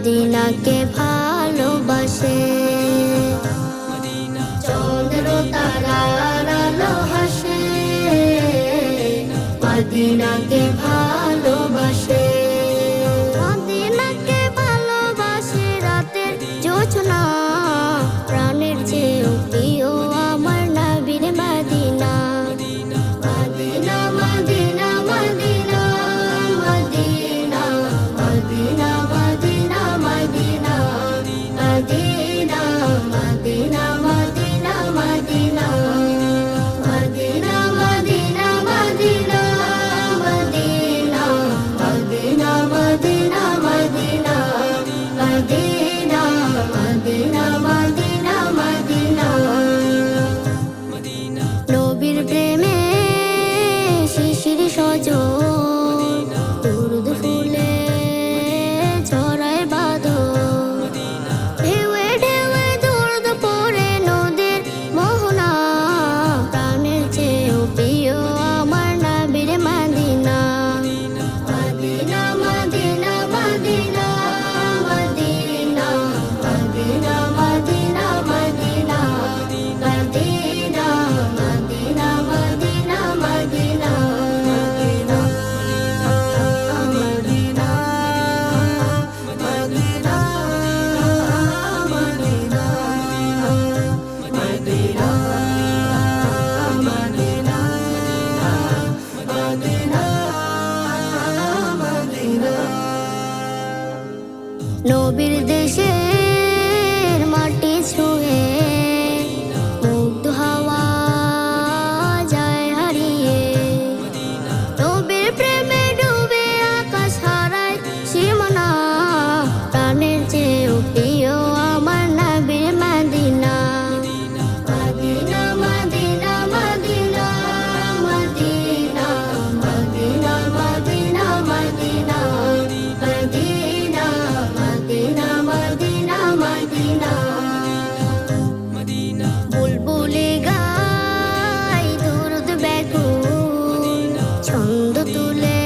মদিনাকে ভালোবাসে। চন্দ্র তারার হাসে। মদিনাকে ভালোবাসে নবীর দেশে Cuando tú le